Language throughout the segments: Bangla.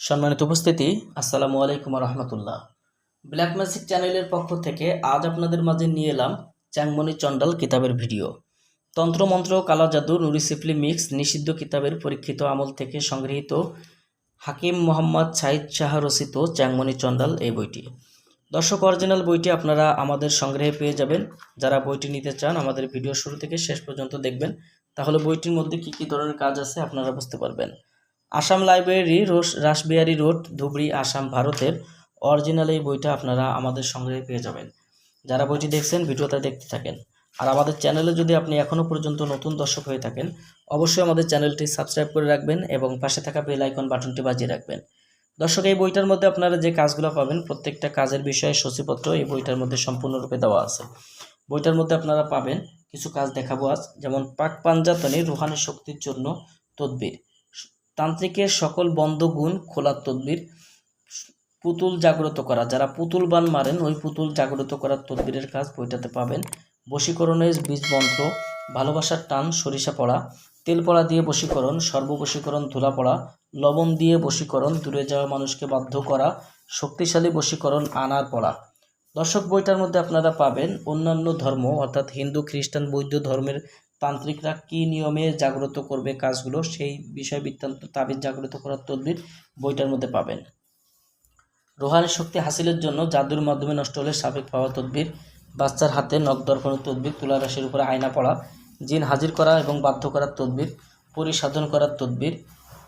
সম্মানিত উপস্থিতি, আসসালামু আলাইকুম রহমতুল্লাহ ব্ল্যাক ম্যাজিক চ্যানেলের পক্ষ থেকে আজ আপনাদের মাঝে নিয়ে এলাম চ্যাংমণি চণ্ডাল কিতাবের ভিডিও। তন্ত্রমন্ত্র কালা, জাদু, নুরি, সিফলি, মিক্স, নিষিদ্ধ কিতাবের পরীক্ষিত আমল থেকে সংগৃহীত হাকিম মোহাম্মদ সাইদ শাহ রচিত চ্যাংমণি চণ্ডাল এই বইটি। দর্শক অরিজিনাল বইটি আপনারা আমাদের সংগ্রহে পেয়ে যাবেন। যারা বইটি নিতে চান, আমাদের ভিডিও শুরু থেকে শেষ পর্যন্ত দেখবেন। তাহলে বইটির মধ্যে কী কী ধরনের কাজ আছে আপনারা বুঝতে পারবেন। আসাম লাইব্রেরি রোস রাসবিহারি রোড, ধুবড়ি, আসাম, ভারতের অরিজিনাল এই বইটা আপনারা আমাদের সংগ্রহে পেয়ে যাবেন। যারা বইটি দেখছেন, ভিডিওটা দেখতে থাকেন। আর আমাদের চ্যানেলে যদি আপনি এখনও পর্যন্ত নতুন দর্শক হয়ে থাকেন, অবশ্যই আমাদের চ্যানেলটি সাবস্ক্রাইব করে রাখবেন এবং পাশে থাকা বেল আইকন বাটনটি বাজিয়ে রাখবেন। দর্শক, এই বইটার মধ্যে আপনারা যে কাজগুলো পাবেন, প্রত্যেকটা কাজের বিষয়ে সূচিপত্র এই বইটার মধ্যে সম্পূর্ণরূপে দেওয়া আছে। বইটার মধ্যে আপনারা পাবেন কিছু কাজ দেখাবো আজ, যেমন পাক পাঞ্জাতনে রুহানি শক্তির জন্য তদবির। তান্ত্রিকের সকল বন্ধ গুণ খোলার তদবির পুতুল জাগ্রত করা। যারা পুতুল বান মারেন, ওই পুতুল জাগ্রত করার তদবিরের কাজ বইটাতে পাবেন। বশীকরণের বীজ মন্ত্র ভালোবাসার টান, সরিষা পড়া, তেল পড়া দিয়ে বশীকরণ, সর্ববশীকরণ, ধুলা পড়া, লবণ দিয়ে বশীকরণ, দূরে যাওয়া মানুষকে বাধ্য করা, শক্তিশালী বশীকরণ, আনার পড়া। দর্শক বইটার মধ্যে আপনারা পাবেন অন্যান্য ধর্ম, অর্থাৎ হিন্দু, খ্রিস্টান, বৌদ্ধ ধর্মের তান্ত্রিকরা কী নিয়মে জাগ্রত করবে কাজগুলো? সেই বিষয় বৃত্তান্ত তাবিজ জাগ্রত করার তদবির বইটার মধ্যে পাবেন। রোহানি শক্তি হাসিলের জন্য জাদুর মাধ্যমে নষ্ট হলে সাবেক পাওয়া তদবির, বাচ্চার হাতে নখ দর্পণের তদবির, তুলা রাশির উপরে আয়না পড়া, জিন হাজির করা এবং বাধ্য করার তদবির, পরিসাধন করার তদবির,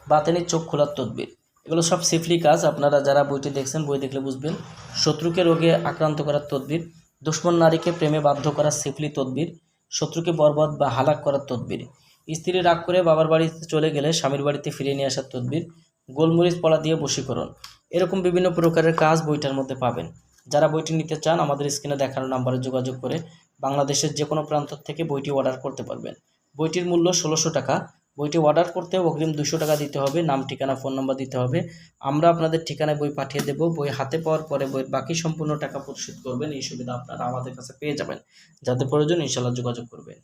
বাতেনি চোখ খোলার তদবির। এগুলো সব সেফলি কাজ। আপনারা যারা বইটি দেখছেন, বই দেখলে বুঝবেন, শত্রুকে রোগে আক্রান্ত করার তদবির, দুশ্মন নারীকে প্রেমে বাধ্য করার সেফলি তদবির শত্রুকে বরবাদ বা হালাক করার তদবির। স্ত্রী রাগ করে বাবার বাড়িতে চলে গেলে স্বামীর বাড়িতে ফিরিয়ে নিয়ে আসার তদবির, গোলমরিচ পলা দিয়ে বশীকরণ। এরকম বিভিন্ন প্রকারের কাজ বইটার মধ্যে পাবেন। যারা বইটি নিতে চান, আমাদের স্ক্রিনে দেখানো নাম্বারে যোগাযোগ করে বাংলাদেশের যে কোনো প্রান্ত থেকে বইটি অর্ডার করতে পারবেন। বইটির মূল্য ষোলোশো টাকা। বইটি অর্ডার করতে অগ্রিম দুশো টাকা দিতে হবে, নাম, ঠিকানা ফোন নম্বর দিতে হবে। আমরা আপনাদের ঠিকানায় বই পাঠিয়ে দেব। বই হাতে পাওয়ার পরে বইয়ের বাকি সম্পূর্ণ টাকা পরিশোধ করবেন। এই সুবিধা আপনারা আমাদের কাছে পেয়ে যাবেন। যাতে প্রয়োজন ইনশাল্লাহ যোগাযোগ করবেন।